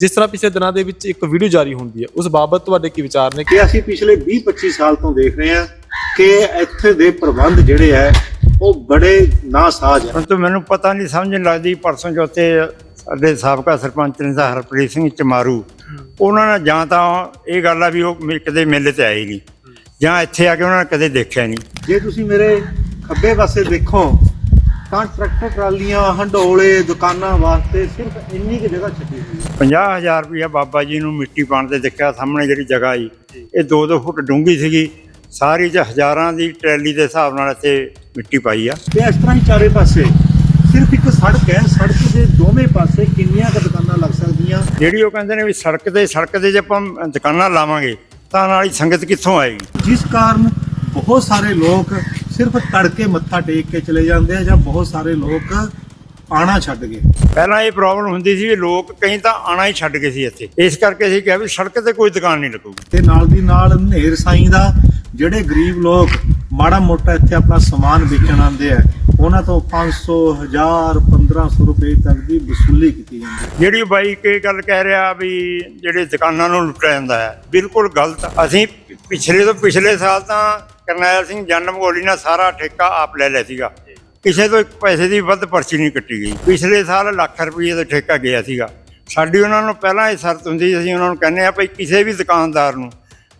ਜਿਸ ਤਰ੍ਹਾਂ ਪਿਛਲੇ ਦਿਨਾਂ ਦੇ ਵਿੱਚ ਇੱਕ ਵੀਡੀਓ ਜਾਰੀ ਹੁੰਦੀ ਹੈ ਉਸ ਬਾਬਤ ਤੁਹਾਡੇ ਕੀ ਵਿਚਾਰ ਨੇ? ਕਿ ਅਸੀਂ ਪਿਛਲੇ 20-25 ਸਾਲ ਤੋਂ ਦੇਖ ਰਹੇ ਹਾਂ ਕਿ ਇੱਥੇ ਦੇ ਪ੍ਰਬੰਧ ਜਿਹੜੇ ਹੈ ਉਹ ਬੜੇ ਨਾਸਾਜ਼ ਹੈ ਪਰੰਤੂ ਮੈਨੂੰ ਪਤਾ ਨਹੀਂ ਸਮਝ ਨਹੀਂ ਲੱਗਦੀ ਪਰਸੋਂ ਚੌਥੇ ਸਾਡੇ ਸਾਬਕਾ ਸਰਪੰਚ ਨੇ ਤਾਂ ਹਰਪ੍ਰੀਤ ਸਿੰਘ ਚਮਾਰੂ ਉਹਨਾਂ ਨੇ ਜਾਂ ਤਾਂ ਇਹ ਗੱਲ ਆ ਵੀ ਉਹ ਮੇ- ਕਦੇ ਮੇਲੇ ਤੇ ਆਏ ਨਹੀਂ ਜਾਂ ਇੱਥੇ ਆ ਕੇ ਉਹਨਾਂ ਨੇ ਕਦੇ ਦੇਖਿਆ ਨਹੀਂ। ਜੇ ਤੁਸੀਂ ਮੇਰੇ ਖੱਬੇ ਪਾਸੇ ਦੇਖੋ ਤਾਂ ਟਰੈਕਟਰ ਟਰਾਲੀਆਂ ਹੰਡੋਲੇ ਦੁਕਾਨਾਂ ਵਾਸਤੇ ਸਿਰਫ ਇੰਨੀ ਕੁ ਜਗ੍ਹਾ ਛੱਡੀ ਹੋਈ ਹੈ। 50000 ਰੁਪਇਆ ਬਾਬਾ ਜੀ ਨੂੰ ਮਿੱਟੀ ਪਾਣ ਤੇ ਦੇਖਿਆ ਸਾਹਮਣੇ ਜਿਹੜੀ ਜਗ੍ਹਾ ਆਈ ਇਹ 2-2 ਫੁੱਟ ਡੂੰਘੀ ਸੀਗੀ। ਸਾਰੀ ਚ ਹਜ਼ਾਰਾਂ ਦੀ ਟਰੈਲੀ ਦੇ ਹਿਸਾਬ ਨਾਲ ਇੱਥੇ ਮਿੱਟੀ ਪਾਈ ਆ। ਤੇ ਇਸ ਤਰ੍ਹਾਂ ਹੀ ਚਾਰੇ ਪਾਸੇ ਸਿਰਫ ਇੱਕ ਸੜਕ ਹੈ। ਸੜਕ ਦੇ ਦੋਵੇਂ ਪਾਸੇ ਕਿੰਨੀਆਂ ਕੁ ਦੁਕਾਨਾਂ ਲੱਗ ਸਕਦੀਆਂ? ਜਿਹੜੀ ਉਹ ਕਹਿੰਦੇ ਨੇ ਵੀ ਸੜਕ ਤੇ ਸੜਕ ਤੇ ਜੇ ਆਪਾਂ ਦੁਕਾਨਾਂ ਲਾਵਾਂਗੇ ਤਾਂ ਨਾਲ ਹੀ ਸੰਗਤ ਕਿੱਥੋਂ ਆਏਗੀ? ਜਿਸ ਕਾਰਨ ਬਹੁਤ ਸਾਰੇ ਲੋਕ ਸਿਰਫ ਤੜਕੇ ਮੱਥਾ ਟੇਕ ਕੇ ਚਲੇ ਜਾਂਦੇ ਆ ਜਾਂ ਬਹੁਤ ਸਾਰੇ ਲੋਕ ਆਣਾ ਛੱਡ ਗਏ ਪਹਿਲਾਂ ਇਹ ਪ੍ਰੋਬਲਮ ਹੁੰਦੀ ਸੀ ਵੀ ਲੋਕ ਕਈ ਤਾਂ ਆਣਾ ਹੀ ਛੱਡ ਗਏ ਸੀ ਇੱਥੇ। ਇਸ ਕਰਕੇ ਅਸੀਂ ਕਿਹਾ ਵੀ ਸੜਕ ਤੇ ਕੋਈ ਦੁਕਾਨ ਨਹੀਂ ਲੱਗੂਗੀ। ਤੇ ਨਾਲ ਦੀ ਨਾਲ ਹਨੇਰ ਸਾਈਂ ਦਾ ਜਿਹੜੇ ਗਰੀਬ ਲੋਕ ਮਾੜਾ ਮੋਟਾ ਇੱਥੇ ਆਪਣਾ ਸਮਾਨ ਵੇਚਣ ਆਉਂਦੇ ਆ ਉਹਨਾਂ ਤੋਂ 500 1000 1500 ਰੁਪਏ ਤੱਕ ਦੀ ਵਸੂਲੀ ਕੀਤੀ ਜਾਂਦੀ ਹੈ। ਜਿਹੜੀ ਬਾਈ ਕੇ ਗੱਲ ਕਹਿ ਰਿਹਾ ਵੀ ਜਿਹੜੇ ਦੁਕਾਨਾਂ ਨੂੰ ਲੁੱਟਿਆ ਜਾਂਦਾ ਹੈ ਬਿਲਕੁਲ ਗਲਤ ਅਸੀਂ ਪਿਛਲੇ ਤੋਂ ਪਿਛਲੇ ਸਾਲ ਤਾਂ ਕਰਨੈਲ ਸਿੰਘ ਜਨਮ ਗੋਲੀ ਨਾਲ ਸਾਰਾ ਠੇਕਾ ਆਪ ਲੈ ਲਿਆ ਸੀਗਾ। ਕਿਸੇ ਤੋਂ ਇੱਕ ਪੈਸੇ ਦੀ ਵੱਧ ਪਰਚੀ ਨਹੀਂ ਕੱਟੀ ਗਈ। ਪਿਛਲੇ ਸਾਲ ਲੱਖ ਰੁਪਏ ਦਾ ਠੇਕਾ ਗਿਆ ਸੀਗਾ। ਸਾਡੀ ਉਹਨਾਂ ਨੂੰ ਪਹਿਲਾਂ ਇਹ ਸ਼ਰਤ ਹੁੰਦੀ ਸੀ, ਅਸੀਂ ਉਹਨਾਂ ਨੂੰ ਕਹਿੰਦੇ ਆ ਭਈ ਕਿਸੇ ਵੀ ਦੁਕਾਨਦਾਰ ਨੂੰ,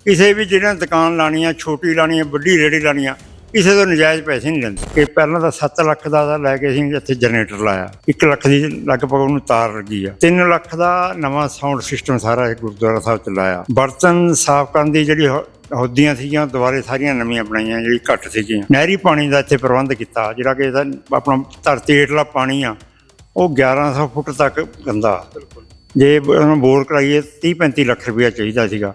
ਕਿਸੇ ਵੀ ਜਿਹਨਾਂ ਦੁਕਾਨ ਲਾਣੀ ਆ, ਛੋਟੀ ਲਾਣੀ ਆ, ਵੱਡੀ ਰੇੜੀ ਲਾਣੀ ਆ ਕਿਸੇ ਤੋਂ ਨਜਾਇਜ਼ ਪੈਸੇ ਨਹੀਂ ਲੈਂਦੇ। ਕਿ ਪਹਿਲਾਂ ਤਾਂ 7 ਲੱਖ ਦਾ ਤਾਂ ਲੈ ਕੇ ਅਸੀਂ ਇੱਥੇ ਜਨਰੇਟਰ ਲਾਇਆ। 1 ਲੱਖ ਦੀ ਲਗਭਗ ਉਹਨੂੰ ਤਾਰ ਲੱਗੀ ਆ। 3 ਲੱਖ ਦਾ ਨਵਾਂ ਸਾਊਂਡ ਸਿਸਟਮ ਸਾਰਾ ਇਹ ਗੁਰਦੁਆਰਾ ਸਾਹਿਬ ਚ ਲਾਇਆ। ਬਰਤਨ ਸਾਫ਼ ਕਰਨ ਦੀ ਜਿਹੜੀ ਹੋ- ਹੋਦੀਆਂ ਸੀਗੀਆਂ ਦੁਬਾਰੇ ਸਾਰੀਆਂ ਨਵੀਆਂ ਬਣਾਈਆਂ, ਜਿਹੜੀ ਘੱਟ ਸੀਗੀਆਂ। ਨਹਿਰੀ ਪਾਣੀ ਦਾ ਇੱਥੇ ਪ੍ਰਬੰਧ ਕੀਤਾ, ਜਿਹੜਾ ਕਿ ਇਹਦਾ ਆਪਣਾ ਧਰਤੀ ਹੇਠਲਾ ਪਾਣੀ ਆ, ਉਹ 1100 ਫੁੱਟ ਤੱਕ ਗੰਦਾ। ਬਿਲਕੁਲ ਜੇ ਉਹਨੂੰ ਬੋਰ ਕਰਾਈਏ 30 35 ਲੱਖ ਰੁਪਇਆ ਚਾਹੀਦਾ ਸੀਗਾ।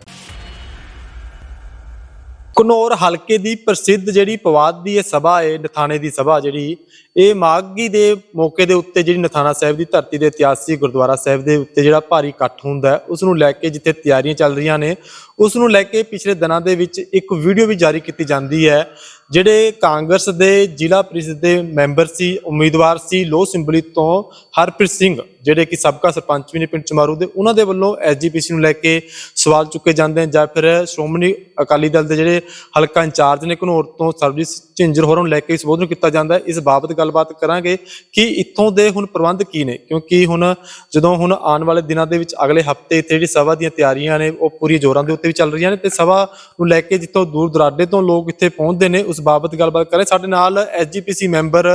ਘਨੌਰ ਹਲਕੇ ਦੀ ਪ੍ਰਸਿੱਧ ਜਿਹੜੀ ਪਵਾਦ ਦੀ ਇਹ ਸਭਾ ਹੈ ਨਥਾਣੇ ਦੀ ਸਭਾ ਜਿਹੜੀ ਇਹ ਮਾਘੀ ਦੇ ਮੌਕੇ ਦੇ ਉੱਤੇ ਜਿਹੜੀ ਨਥਾਣਾ ਸਾਹਿਬ ਦੀ ਧਰਤੀ ਦੇ ਇਤਿਹਾਸਿਕ ਗੁਰਦੁਆਰਾ ਸਾਹਿਬ ਦੇ ਉੱਤੇ ਜਿਹੜਾ ਭਾਰੀ ਇਕੱਠ ਹੁੰਦਾ ਉਸ ਨੂੰ ਲੈ ਕੇ ਜਿੱਥੇ ਤਿਆਰੀਆਂ ਚੱਲ ਰਹੀਆਂ ਨੇ ਉਸ ਨੂੰ ਲੈ ਕੇ ਪਿਛਲੇ ਦਿਨਾਂ ਦੇ ਵਿੱਚ ਇੱਕ ਵੀਡੀਓ ਵੀ ਜਾਰੀ ਕੀਤੀ ਜਾਂਦੀ ਹੈ, ਜਿਹੜੇ ਕਾਂਗਰਸ ਦੇ ਜ਼ਿਲ੍ਹਾ ਪ੍ਰੀਸ਼ਦ ਦੇ ਮੈਂਬਰ ਸੀ, ਉਮੀਦਵਾਰ ਸੀ ਲੋਹ ਸਿੰਬਲੀ ਤੋਂ ਹਰਪ੍ਰੀਤ ਸਿੰਘ, ਜਿਹੜੇ ਕਿ ਸਾਬਕਾ ਸਰਪੰਚ ਵੀ ਨੇ ਪਿੰਡ ਚਮਾਰੂ ਦੇ, ਉਹਨਾਂ ਦੇ ਵੱਲੋਂ ਐਸਜੀਪੀਸੀ ਨੂੰ ਲੈ ਕੇ ਸਵਾਲ ਚੁੱਕੇ ਜਾਂਦੇ ਹਨ ਜਾਂ ਫਿਰ ਸ਼੍ਰੋਮਣੀ ਅਕਾਲੀ ਦਲ ਦੇ ਜਿਹੜੇ ਹਲਕਾ ਇੰਚਾਰਜ ਨੇ ਘਨੌਰ ਤੋਂ ਸਰਬਜੀਤ ਝਿੰਜਰ ਹੋਰਾਂ ਨੂੰ ਲੈ ਕੇ ਸੰਬੋਧਨ ਕੀਤਾ ਜਾਂਦਾ ਇਸ ਬਾਬਤ ਗੱਲਬਾਤ ਕਰਾਂਗੇ ਕਿ ਇੱਥੋਂ ਦੇ ਹੁਣ ਪ੍ਰਬੰਧ ਕੀ ਨੇ? ਕਿਉਂਕਿ ਹੁਣ ਜਦੋਂ ਹੁਣ ਆਉਣ ਵਾਲੇ ਦਿਨਾਂ ਦੇ ਵਿੱਚ ਅਗਲੇ ਹਫ਼ਤੇ ਇੱਥੇ ਜਿਹੜੀ ਸਭਾ ਦੀਆਂ ਤਿਆਰੀਆਂ ਨੇ, ਉਹ ਪੂਰੀ ਜ਼ੋਰਾਂ ਦੇ ਉੱਤੇ ਵੀ ਚੱਲ ਰਹੀਆਂ ਨੇ ਤੇ ਸਭਾ ਨੂੰ ਲੈ ਕੇ ਜਿੱਥੋਂ ਦੂਰ ਦੁਰਾਡੇ ਤੋਂ ਲੋਕ ਇੱਥੇ ਪਹੁੰਚਦੇ ਨੇ, ਉਸ ਬਾਬਤ ਗੱਲਬਾਤ ਕਰੇ ਸਾਡੇ ਨਾਲ ਐਸਜੀਪੀਸੀ ਮੈਂਬਰ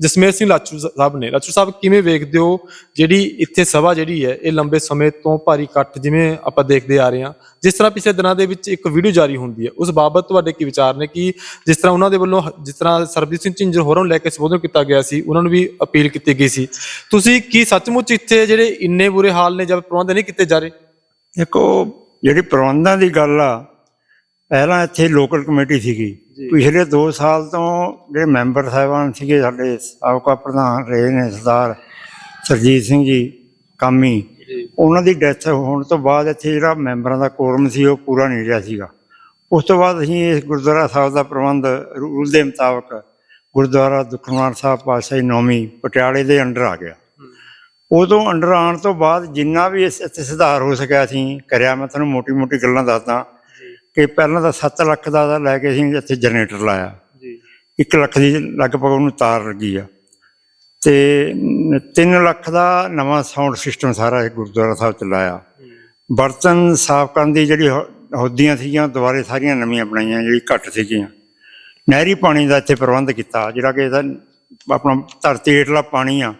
ਜਸਮੇਰ ਸਿੰਘ ਲਾਚੂ ਸਾਹਿਬ ਨੇ। ਲਾਚੂ ਸਾਹਿਬ, ਕਿਵੇਂ ਵੇਖਦੇ ਹੋ ਜਿਹੜੀ ਇੱਥੇ ਸਭਾ ਜਿਹੜੀ ਹੈ, ਇਹ ਲੰਬੇ ਸਮੇਂ ਤੋਂ ਭਾਰੀ ਇਕੱਠ ਜਿਵੇਂ ਆਪਾਂ ਦੇਖਦੇ ਆ ਰਹੇ ਹਾਂ, ਜਿਸ ਤਰ੍ਹਾਂ ਪਿਛਲੇ ਦਿਨਾਂ ਦੇ ਵਿੱਚ ਇੱਕ ਵੀਡੀਓ ਜਾਰੀ ਹੁੰਦੀ ਹੈ, ਉਸ ਬਾਬਤ ਤੁਹਾਡੇ ਕੀ ਵਿਚਾਰ ਨੇ ਕਿ ਜਿਸ ਤਰ੍ਹਾਂ ਉਹਨਾਂ ਦੇ ਵੱਲੋਂ ਜਿਸ ਤਰ੍ਹਾਂ ਸਰਬਜੀਤ ਸਿੰਘ ਝਿੰਜਰ ਹੋਰਾਂ ਨੂੰ ਲੈ ਕੇ ਸੰਬੋਧਨ ਕੀਤਾ ਗਿਆ ਸੀ, ਉਹਨਾਂ ਨੂੰ ਵੀ ਅਪੀਲ ਕੀਤੀ ਗਈ ਸੀ। ਤੁਸੀਂ ਕੀ ਸੱਚਮੁੱਚ ਇੱਥੇ ਜਿਹੜੇ ਇੰਨੇ ਬੁਰੇ ਹਾਲ ਨੇ ਜਦ ਪ੍ਰਬੰਧ ਨਹੀਂ ਕੀਤੇ ਜਾ ਰਹੇ? ਦੇਖੋ, ਜਿਹੜੀ ਪ੍ਰਬੰਧਾਂ ਦੀ ਗੱਲ ਆ ਪਹਿਲਾਂ ਇੱਥੇ ਲੋਕਲ ਕਮੇਟੀ ਸੀਗੀ। ਪਿਛਲੇ 2 ਸਾਲ ਤੋਂ ਜਿਹੜੇ ਮੈਂਬਰ ਸਾਹਿਬਾਨ ਸੀਗੇ ਸਾਡੇ ਸਾਬਕਾ ਪ੍ਰਧਾਨ ਰਹੇ ਨੇ ਸਰਦਾਰ ਸਰਜੀਤ ਸਿੰਘ ਜੀ ਕਾਮੀ। ਉਹਨਾਂ ਦੀ ਡੈਥ ਹੋਣ ਤੋਂ ਬਾਅਦ ਇੱਥੇ ਜਿਹੜਾ ਮੈਂਬਰਾਂ ਦਾ ਕੋਰਮ ਸੀ ਉਹ ਪੂਰਾ ਨਹੀਂ ਰਿਹਾ ਸੀਗਾ। ਉਸ ਤੋਂ ਬਾਅਦ ਅਸੀਂ ਇਸ ਗੁਰਦੁਆਰਾ ਸਾਹਿਬ ਦਾ ਪ੍ਰਬੰਧ ਰੂਲ ਦੇ ਮੁਤਾਬਕ ਗੁਰਦੁਆਰਾ ਦੁਖਨਿਵਾਰਨ ਸਾਹਿਬ ਪਾਤਸ਼ਾਹੀ ਨੌਵੀਂ ਪਟਿਆਲੇ ਦੇ ਅੰਡਰ ਆ ਗਿਆ। ਉਦੋਂ ਅੰਡਰ ਆਉਣ ਤੋਂ ਬਾਅਦ ਜਿੰਨਾ ਵੀ ਇਸ ਇੱਥੇ ਸੁਧਾਰ ਹੋ ਸਕਿਆ ਅਸੀਂ ਕਰਿਆ ਮੈਂ ਤੁਹਾਨੂੰ ਮੋਟੀ-ਮੋਟੀ ਗੱਲਾਂ ਦੱਸਦਾ। ਕਿ ਪਹਿਲਾਂ ਤਾਂ 7 ਲੱਖ ਦਾ ਲੈ ਕੇ ਅਸੀਂ ਇੱਥੇ ਜਨਰੇਟਰ ਲਾਇਆ। ਜੀ। 1 ਲੱਖ ਦੀ ਲਗਭਗ ਉਹਨੂੰ ਤਾਰ ਲੱਗੀ ਆ। ਤੇ 3 ਲੱਖ ਦਾ ਨਵਾਂ ਸਾਊਂਡ ਸਿਸਟਮ ਸਾਰਾ ਇਹ ਗੁਰਦੁਆਰਾ ਸਾਹਿਬ ਚ ਲਾਇਆ। ਬਰਤਨ ਸਾਫ਼ ਕਰਨ ਦੀ ਜਿਹੜੀ ਹੋਦੀਆਂ ਸੀਗੀਆਂ ਦੁਬਾਰੇ ਸਾਰੀਆਂ ਨਵੀਆਂ ਬਣਾਈਆਂ ਜਿਹੜੀ ਘੱਟ ਸੀਗੀਆਂ। ਨਹਿਰੀ ਪਾਣੀ ਦਾ ਇੱਥੇ ਪ੍ਰਬੰਧ ਕੀਤਾ ਜਿਹੜਾ ਕਿ ਇਹਦਾ ਆਪਣਾ ਧਰਤੀ ਹੇਠਲਾ ਪਾਣੀ ਆ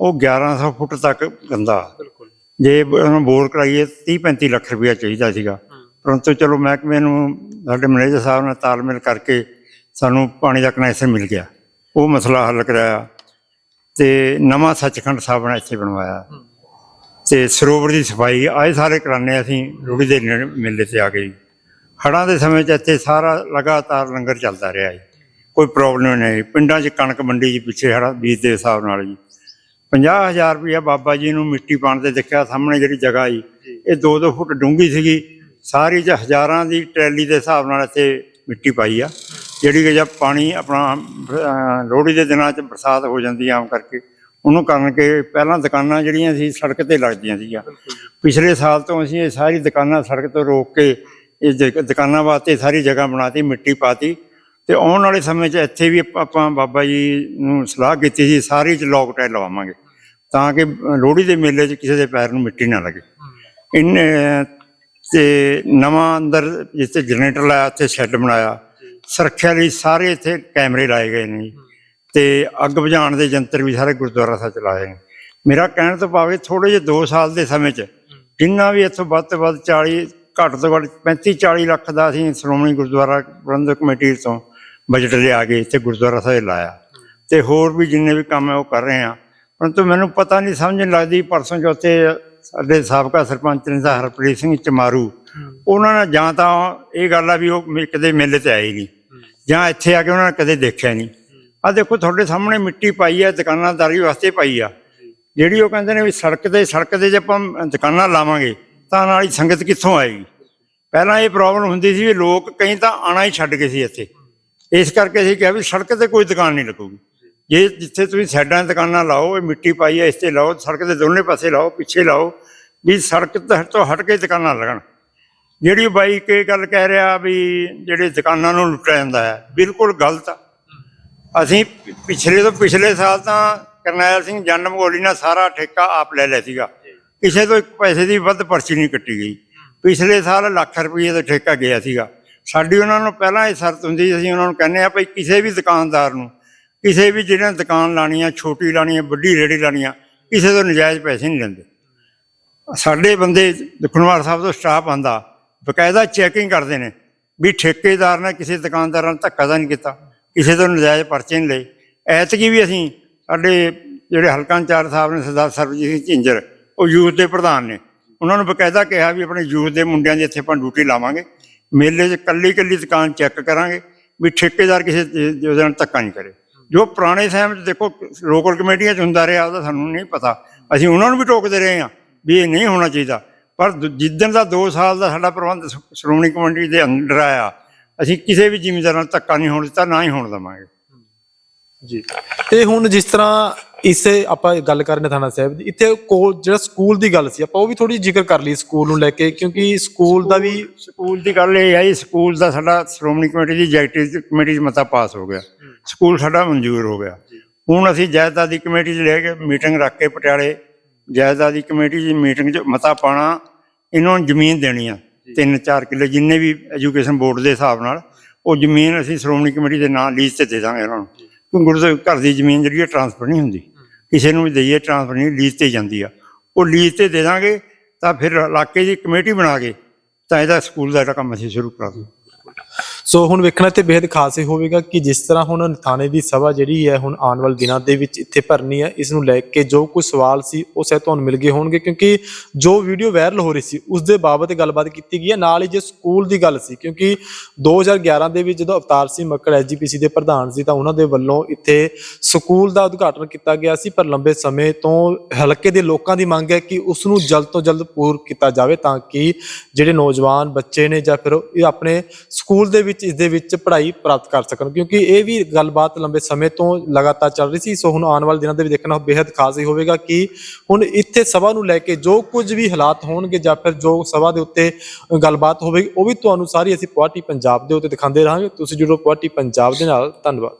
ਉਹ 1100 ਫੁੱਟ ਤੱਕ ਗੰਦਾ। ਬਿਲਕੁਲ। ਜੇ ਉਹਨੂੰ ਬੋਰ ਕਰਾਈਏ 30 35 ਲੱਖ ਰੁਪਇਆ ਚਾਹੀਦਾ ਸੀਗਾ। ਪਰੰਤੂ ਚਲੋ ਮਹਿਕਮੇ ਨੂੰ, ਸਾਡੇ ਮੈਨੇਜਰ ਸਾਹਿਬ ਨਾਲ ਤਾਲਮੇਲ ਕਰਕੇ ਸਾਨੂੰ ਪਾਣੀ ਦਾ ਕਨੈਕਸ਼ਨ ਮਿਲ ਗਿਆ। ਉਹ ਮਸਲਾ ਹੱਲ ਕਰਾਇਆ ਤੇ ਨਵਾਂ ਸੱਚਖੰਡ ਸਾਹਿਬ ਇੱਥੇ ਬਣਵਾਇਆ। ਤੇ ਸਰੋਵਰ ਦੀ ਸਫ਼ਾਈ, ਆਏ ਸਾਰੇ ਕਰਾਨੇ ਅਸੀਂ ਰੂੜੀ ਦੇ ਮੇਲੇ ਤੇ ਆ ਗਏ ਹੜ੍ਹਾਂ ਦੇ ਸਮੇਂ 'ਚ ਇੱਥੇ ਸਾਰਾ ਲਗਾਤਾਰ ਲੰਗਰ ਚੱਲਦਾ ਰਿਹਾ ਜੀ। ਕੋਈ ਪ੍ਰੋਬਲਮ ਨਹੀਂ, ਪਿੰਡਾਂ 'ਚ ਕਣਕ ਮੰਡੀ 'ਚ ਪਿੱਛੇ ਹੜ੍ਹਾਂ ਬੀਜ ਦੇ ਹਿਸਾਬ ਨਾਲ ਜੀ। 50000 ਰੁਪਇਆ ਬਾਬਾ ਜੀ ਨੂੰ ਮਿੱਟੀ ਪਾਣ ਤੇ ਦੇਖਿਆ ਸਾਹਮਣੇ ਜਿਹੜੀ ਜਗ੍ਹਾ ਜੀ, ਇਹ 2-2 ਫੁੱਟ ਡੂੰਘੀ ਸੀਗੀ। ਸਾਰੀ ਚ ਹਜ਼ਾਰਾਂ ਦੀ ਟਰੈਲੀ ਦੇ ਹਿਸਾਬ ਨਾਲ ਇੱਥੇ ਮਿੱਟੀ ਪਾਈ ਆ, ਜਿਹੜੀ ਕਿ ਜਦ ਪਾਣੀ ਆਪਣਾ ਲੋਹੜੀ ਦੇ ਦਿਨਾਂ 'ਚ ਬਰਸਾਤ ਹੋ ਜਾਂਦੀ ਆਮ ਕਰਕੇ, ਉਹਨੂੰ ਕਰਨ ਕਿ ਪਹਿਲਾਂ ਦੁਕਾਨਾਂ ਜਿਹੜੀਆਂ ਸੀ ਸੜਕ ਤੇ ਲੱਗਦੀਆਂ ਸੀਗੀਆਂ। ਪਿਛਲੇ ਸਾਲ ਤੋਂ ਅਸੀਂ ਇਹ ਸਾਰੀ ਦੁਕਾਨਾਂ ਸੜਕ ਤੋਂ ਰੋਕ ਕੇ ਇਹ ਦੁਕਾਨਾਂ ਵਾਸਤੇ ਸਾਰੀ ਜਗ੍ਹਾ ਬਣਾਤੀ, ਮਿੱਟੀ ਪਾਤੀ ਤੇ ਆਉਣ ਵਾਲੇ ਸਮੇਂ 'ਚ ਇੱਥੇ ਵੀ ਆਪਾਂ- ਬਾਬਾ ਜੀ ਨੂੰ ਸਲਾਹ ਕੀਤੀ ਸੀ, ਸਾਰੀ 'ਚ ਲੋਕ ਟਾਇਲ ਲਵਾਵਾਂਗੇ ਤਾਂ ਕਿ ਲੋਹੜੀ ਦੇ ਮੇਲੇ 'ਚ ਕਿਸੇ ਦੇ ਪੈਰ ਨੂੰ ਮਿੱਟੀ ਨਾ ਲੱਗੇ। ਇੰਨੇ ਤੇ ਨਵਾਂ ਅੰਦਰ ਜਿੱਥੇ ਜਨਰੇਟਰ ਲਾਇਆ, ਉੱਥੇ ਸ਼ੈੱਡ ਬਣਾਇਆ। ਸੁਰੱਖਿਆ ਲਈ ਸਾਰੇ ਇੱਥੇ ਕੈਮਰੇ ਲਾਏ ਗਏ ਨੇ। ਜੀ ਤੇ ਅੱਗ ਬੁਝਾਉਣ ਦੇ ਯੰਤਰ ਵੀ ਸਾਰੇ ਗੁਰਦੁਆਰਾ ਸਾਹਿਬ ਚ ਲਾਏ ਨੇ। ਮੇਰਾ ਕਹਿਣ ਤੋਂ ਭਾਵੇਂ ਥੋੜੇ ਜਿਹੇ 2 ਸਾਲ ਦੇ ਸਮੇਂ ਚ ਜਿੰਨਾ ਵੀ ਇੱਥੋਂ ਵੱਧ ਤੋਂ ਵੱਧ 40 ਘੱਟ ਤੋਂ ਘੱਟ 35 40 ਲੱਖ ਦਾ ਅਸੀਂ ਸ਼੍ਰੋਮਣੀ ਗੁਰਦੁਆਰਾ ਪ੍ਰਬੰਧਕ ਕਮੇਟੀ ਤੋਂ ਬਜਟ ਲਿਆ ਕੇ ਇੱਥੇ ਗੁਰਦੁਆਰਾ ਸਾਹਿਬ ਲਾਇਆ। ਤੇ ਹੋਰ ਵੀ ਜਿੰਨੇ ਵੀ ਕੰਮ ਹੈ ਉਹ ਕਰ ਰਹੇ ਆ ਪਰੰਤੂ ਮੈਨੂੰ ਪਤਾ ਨਹੀਂ, ਸਮਝ ਨਹੀਂ ਲੱਗਦੀ, ਪਰਸੋਂ ਚੌਥੇ ਸਾਡੇ ਸਾਬਕਾ ਸਰਪੰਚ ਨੇ ਤਾਂ ਹਰਪ੍ਰੀਤ ਸਿੰਘ ਚਮਾਰੂ। ਉਹਨਾਂ ਨੇ ਜਾਂ ਤਾਂ ਇਹ ਗੱਲ ਆ ਵੀ ਉਹ ਮੇ- ਕਦੇ ਮੇਲੇ ਤੇ ਆਏ ਨਹੀਂ। ਜਾਂ ਇੱਥੇ ਆ ਕੇ ਉਹਨਾਂ ਨੇ ਕਦੇ ਦੇਖਿਆ ਨਹੀਂ। ਆ ਦੇਖੋ, ਤੁਹਾਡੇ ਸਾਹਮਣੇ ਮਿੱਟੀ ਪਾਈ ਆ ਦੁਕਾਨਾਂਦਾਰੀ ਵਾਸਤੇ ਪਾਈ ਆ। ਜਿਹੜੀ ਉਹ ਕਹਿੰਦੇ ਨੇ ਵੀ ਸੜਕ ਤੇ ਸੜਕ ਤੇ ਜੇ ਆਪਾਂ ਦੁਕਾਨਾਂ ਲਾਵਾਂਗੇ, ਤਾਂ ਨਾਲ ਹੀ ਸੰਗਤ ਕਿੱਥੋਂ ਆਏਗੀ? ਪਹਿਲਾਂ ਇਹ ਪ੍ਰੋਬਲਮ ਹੁੰਦੀ ਸੀ ਵੀ ਲੋਕ ਕਈ ਤਾਂ ਆਣਾ ਹੀ ਛੱਡ ਗਏ ਸੀ ਇੱਥੇ। ਇਸ ਕਰਕੇ ਅਸੀਂ ਕਿਹਾ ਵੀ ਸੜਕ ਤੇ ਕੋਈ ਦੁਕਾਨ ਨਹੀਂ ਲੱਗੂਗੀ। ਜੇ ਜਿੱਥੇ ਤੁਸੀਂ ਸਾਈਡਾਂ ਦੁਕਾਨਾਂ ਲਾਓ ਇਹ ਮਿੱਟੀ ਪਾਈ ਹੈ ਇਸ ਤੇ ਲਾਓ ਸੜਕ ਦੇ ਦੋਨੇ ਪਾਸੇ ਲਾਓ ਪਿੱਛੇ ਲਾਓ ਵੀ ਸੜਕ ਤੋਂ ਹਟ ਕੇ ਦੁਕਾਨਾਂ ਲੱਗਣ। ਜਿਹੜੀ ਬਾਈ ਕੇ ਗੱਲ ਕਹਿ ਰਿਹਾ ਵੀ ਜਿਹੜੇ ਦੁਕਾਨਾਂ ਨੂੰ ਲੁੱਟਿਆ ਜਾਂਦਾ ਹੈ ਬਿਲਕੁਲ ਗਲਤ ਆ। ਅਸੀਂ ਪਿਛਲੇ ਤੋਂ ਪਿਛਲੇ ਸਾਲ ਤਾਂ ਕਰਨੈਲ ਸਿੰਘ ਜਨਮ ਮਗੋਲੀ ਨਾਲ ਸਾਰਾ ਠੇਕਾ ਆਪ ਲੈ ਲਿਆ ਸੀਗਾ। ਕਿਸੇ ਤੋਂ ਇੱਕ ਪੈਸੇ ਦੀ ਵੱਧ ਪਰਚੀ ਨਹੀਂ ਕੱਟੀ ਗਈ। ਪਿਛਲੇ ਸਾਲ ਲੱਖ ਰੁਪਏ ਦਾ ਠੇਕਾ ਗਿਆ ਸੀਗਾ। ਸਾਡੀ ਉਹਨਾਂ ਨੂੰ ਪਹਿਲਾਂ ਇਹ ਸ਼ਰਤ ਹੁੰਦੀ ਸੀ, ਅਸੀਂ ਉਹਨਾਂ ਨੂੰ ਕਹਿੰਦੇ ਆ ਭਈ ਕਿਸੇ ਵੀ ਦੁਕਾਨਦਾਰ ਨੂੰ ਕਿਸੇ ਵੀ ਜਿਹਨੇ ਦੁਕਾਨ ਲਾਣੀ ਆ, ਛੋਟੀ ਲਾਣੀ ਆ, ਵੱਡੀ ਰੇੜੀ ਲਾਣੀ ਆ, ਕਿਸੇ ਤੋਂ ਨਜਾਇਜ਼ ਪੈਸੇ ਨਹੀਂ ਲੈਂਦੇ। ਸਾਡੇ ਬੰਦੇ ਦੁਖਨਵਾਰ ਸਾਹਿਬ ਤੋਂ ਸਟਾਫ ਆਂਦਾ ਬਕਾਇਦਾ ਚੈਕਿੰਗ ਕਰਦੇ ਨੇ ਵੀ ਠੇਕੇਦਾਰ ਨੇ ਕਿਸੇ ਦੁਕਾਨਦਾਰ ਨਾਲ ਧੱਕਾ ਤਾਂ ਨਹੀਂ ਕੀਤਾ, ਕਿਸੇ ਤੋਂ ਨਜਾਇਜ਼ ਪਰਚੇ ਨਹੀਂ ਲਏ। ਐਤਕੀ ਵੀ ਅਸੀਂ ਸਾਡੇ ਜਿਹੜੇ ਹਲਕਾ ਇੰਚਾਰਜ ਸਾਹਿਬ ਨੇ ਸਰਦਾਰ ਸਰਬਜੀਤ ਸਿੰਘ ਝਿੰਜਰ, ਉਹ ਯੂਥ ਦੇ ਪ੍ਰਧਾਨ ਨੇ, ਉਹਨਾਂ ਨੂੰ ਬਕਾਇਦਾ ਕਿਹਾ ਵੀ ਆਪਣੇ ਯੂਥ ਦੇ ਮੁੰਡਿਆਂ ਦੀ ਇੱਥੇ ਆਪਾਂ ਡਿਊਟੀ ਲਾਵਾਂਗੇ, ਮੇਲੇ 'ਚ ਕੱਲੀ ਕੱਲੀ ਦੁਕਾਨ ਚੈੱਕ ਕਰਾਂਗੇ, ਵੀ ਠੇਕੇਦਾਰ ਕਿਸੇ ਉਹਦੇ ਨਾਲ ਧੱਕਾ ਨਹੀਂ ਕਰੇ। ਜੋ ਪੁਰਾਣੇ ਸਮੇਂ 'ਚ ਦੇਖੋ ਲੋਕਲ ਕਮੇਟੀਆਂ 'ਚ ਹੁੰਦਾ ਰਿਹਾ ਉਹਦਾ ਸਾਨੂੰ ਨਹੀਂ ਪਤਾ। ਅਸੀਂ ਉਹਨਾਂ ਨੂੰ ਵੀ ਟੋਕਦੇ ਰਹੇ ਹਾਂ ਵੀ ਇਹ ਨਹੀਂ ਹੋਣਾ ਚਾਹੀਦਾ। ਪਰ ਜਿੱਦਣ ਦਾ 2 ਸਾਲ ਦਾ ਸਾਡਾ ਪ੍ਰਬੰਧ ਸ਼੍ਰੋਮਣੀ ਕਮੇਟੀ ਦੇ ਅੰਡਰ ਆਇਆ ਅਸੀਂ ਕਿਸੇ ਵੀ ਜ਼ਿਮੀਂਦਾਰ ਨਾਲ ਧੱਕਾ ਨਹੀਂ ਹੋਣ ਦਿੱਤਾ ਨਾ ਹੀ ਹੋਣ ਦੇਵਾਂਗੇ। ਜੀ। ਤੇ ਹੁਣ ਜਿਸ ਤਰ੍ਹਾਂ ਇਸੇ ਆਪਾਂ ਗੱਲ ਕਰ ਰਹੇ ਥਾਣਾ ਸਾਹਿਬ ਦੀ ਇੱਥੇ ਕੋਲ ਜਿਹੜਾ ਸਕੂਲ ਦੀ ਗੱਲ ਸੀ ਆਪਾਂ ਉਹ ਵੀ ਥੋੜੀ ਜ਼ਿਕਰ ਕਰ ਲਈ ਸਕੂਲ ਨੂੰ ਲੈ ਕੇ ਕਿਉਂਕਿ ਸਕੂਲ ਦਾ ਵੀ ਸਕੂਲ ਦੀ ਗੱਲ ਇਹ ਹੈ ਸਕੂਲ ਦਾ ਸਾਡਾ ਸ਼੍ਰੋਮਣੀ ਕਮੇਟੀ ਦੀ ਐਗਜ਼ੈਕਟਿਵ ਕਮੇਟੀ 'ਚ ਮਤਾ ਪਾਸ ਹੋ ਗਿਆ। ਸਕੂਲ ਸਾਡਾ ਮਨਜ਼ੂਰ ਹੋ ਗਿਆ। ਹੁਣ ਅਸੀਂ ਜਾਇਦਾਦ ਦੀ ਕਮੇਟੀ 'ਚ ਲੈ ਕੇ ਮੀਟਿੰਗ ਰੱਖ ਕੇ ਪਟਿਆਲੇ ਜਾਇਦਾਦ ਦੀ ਕਮੇਟੀ 'ਚ ਮੀਟਿੰਗ 'ਚ ਮਤਾ ਪਾਣਾ ਇਹਨਾਂ ਨੂੰ ਜ਼ਮੀਨ ਦੇਣੀ ਆ। ਤਿੰਨ ਚਾਰ ਕਿੱਲੇ ਜਿੰਨੇ ਵੀ ਐਜੂਕੇਸ਼ਨ ਬੋਰਡ ਦੇ ਹਿਸਾਬ ਨਾਲ ਉਹ ਜ਼ਮੀਨ ਅਸੀਂ ਸ਼੍ਰੋਮਣੀ ਕਮੇਟੀ ਦੇ ਨਾਂ ਲੀਜ਼ ਤੇ ਦੇ ਦਾਂਗੇ ਉਹਨਾਂ ਨੂੰ। ਕਿਉਂਕਿ ਗੁਰਦੇ ਘਰ ਦੀ ਜ਼ਮੀਨ ਜਿਹੜੀ ਹੈ ਟਰਾਂਸਫਰ ਨਹੀਂ ਹੁੰਦੀ। ਕਿਸੇ ਨੂੰ ਵੀ ਦਈਏ ਟਰਾਂਸਫਰ ਨਹੀਂ ਲੀਜ਼ ਤੇ ਜਾਂਦੀ ਆ। ਉਹ ਲੀਜ਼ ਤੇ ਦੇ ਦਾਂਗੇ ਤਾਂ ਫਿਰ ਇਲਾਕੇ ਦੀ ਕਮੇਟੀ ਬਣਾ ਕੇ ਤਾਂ ਇਹਦਾ ਸਕੂਲ ਦਾ ਜਿਹੜਾ ਕੰਮ ਅਸੀਂ ਸ਼ੁਰੂ ਕਰਾ ਦੂੰ ਸੋ ਹੁਣ ਵੇਖਣਾ ਤੇ ਬੇहद ਖਾਸ ਹੀ ਹੋਵੇਗਾ ਕਿ ਜਿਸ ਤਰ੍ਹਾਂ ਹੁਣ ਥਾਣੇ ਦੀ ਸਭਾ ਜਿਹੜੀ ਹੈ ਹੁਣ ਆਉਣ ਵਾਲੇ ਦਿਨਾਂ ਦੇ ਵਿੱਚ ਇੱਥੇ ਭਰਨੀ ਹੈ, ਇਸ ਨੂੰ ਲੈ ਕੇ ਜੋ ਕੁਝ ਸਵਾਲ ਸੀ ਉਹ ਸ਼ਾਇਦ ਤੁਹਾਨੂੰ ਮਿਲ ਗਏ ਹੋਣਗੇ ਕਿਉਂਕਿ ਜੋ ਵੀਡੀਓ ਵਾਇਰਲ ਹੋ ਰਹੀ ਸੀ, ਉਸ ਦੇ ਬਾਬਤ ਗੱਲਬਾਤ ਕੀਤੀ ਗਈ ਹੈ। ਨਾਲ ਹੀ ਜੇ ਸਕੂਲ ਦੀ ਗੱਲ ਸੀ, ਕਿਉਂਕਿ 2011 ਦੇ ਵਿੱਚ ਜਦੋਂ ਅਵਤਾਰ ਸਿੰਘ ਮੱਕੜ ਐਜੀਪੀਸੀ ਦੇ ਪ੍ਰਧਾਨ ਸੀ ਤਾਂ ਉਹਨਾਂ ਦੇ ਵੱਲੋਂ ਇੱਥੇ ਸਕੂਲ ਦਾ ਉਦਘਾਟਨ ਕੀਤਾ ਗਿਆ ਸੀ, ਪਰ ਲੰਬੇ ਸਮੇਂ ਤੋਂ ਹਲਕੇ ਦੇ ਲੋਕਾਂ ਦੀ ਮੰਗ ਹੈ ਕਿ ਉਸ ਨੂੰ ਜਲਦ ਤੋਂ ਜਲਦ ਪੂਰ ਕੀਤਾ ਜਾਵੇ ਤਾਂ ਕਿ ਜਿਹੜੇ ਨੌਜਵਾਨ ਬੱਚੇ ਨੇ ਜਾਂ ਫਿਰ ਇਹ ਆਪਣੇ ਸਕੂਲ ਦੇ ਵਿੱਚ ਇਸ ਦੇ ਵਿੱਚ ਪੜ੍ਹਾਈ ਪ੍ਰਾਪਤ ਕਰ ਸਕਣ, ਕਿਉਂਕਿ ਇਹ ਵੀ ਗੱਲਬਾਤ ਲੰਬੇ ਸਮੇਂ ਤੋਂ ਲਗਾਤਾਰ ਚੱਲ ਰਹੀ ਸੀ, ਸੋ ਹੁਣ ਆਉਣ ਵਾਲੇ ਦਿਨਾਂ ਦੇ ਵਿੱਚ ਦੇਖਣਾ ਬੇहद ਖਾਸ ਹੀ ਹੋਵੇਗਾ ਕਿ ਹੁਣ ਇੱਥੇ ਸਭਾ ਨੂੰ ਲੈ ਕੇ ਜੋ ਕੁਝ ਵੀ ਹਾਲਾਤ ਹੋਣਗੇ ਜਾਂ ਫਿਰ ਜੋ ਸਭਾ ਦੇ ਉੱਤੇ ਗੱਲਬਾਤ ਹੋਵੇਗੀ, ਉਹ ਵੀ ਤੁਹਾਨੂੰ ਸਾਰੀ ਅਸੀਂ ਪੁਆਟੀ ਪੰਜਾਬ ਦੇ ਉੱਤੇ ਦਿਖਾਉਂਦੇ ਰਹਾਂਗੇ। ਤੁਸੀਂ ਜੁੜੋ ਪੁਆਟੀ ਪੰਜਾਬ ਦੇ ਨਾਲ, ਧੰਨਵਾਦ।